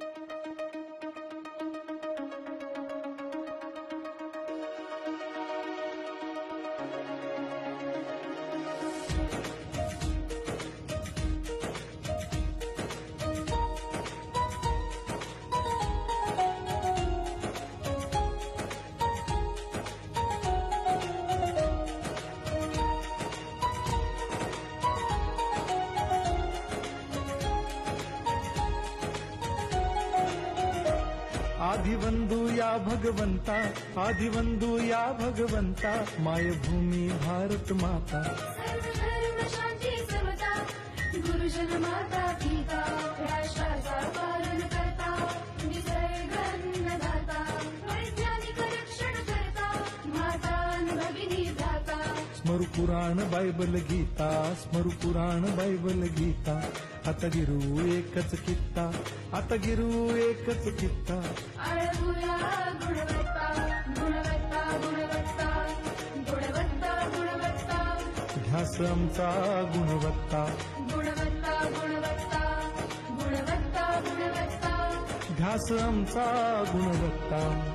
Thank you. आदिवंदू या भगवंता आदिवंदू या भगवंता मायभूमी भारत माता. गुरुजन माता पिता राष्ट्राचा पालन करता निसर्ग अन्नदाता वैज्ञानिक रक्षण करता माता अन् भगिनी दाता स्मरु पुराण बायबल गीता स्मरु पुराण बायबल गीता. आता गिरू एकच कित्ता आता गिरू एकच कित्ता. ध्यास आमचा गुणवत्ता. ध्यास आमचा गुणवत्ता.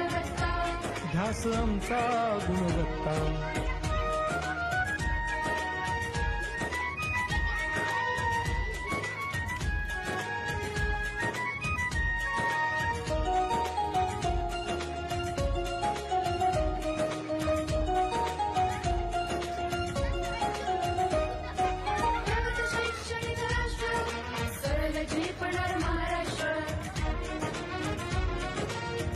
ध्यास आमचा गुणवत्ता.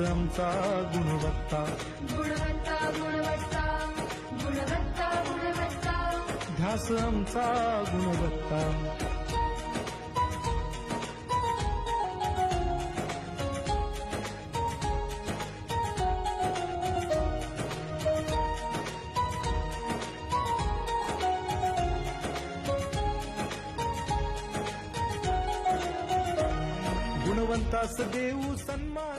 आमचा गुणवत्ता. गुणवत्ता गुणवत्ता गुणवत्ता गुणवत्ता. ध्यास आमचा गुणवत्ता. गुणवंतास देऊ सन्मान.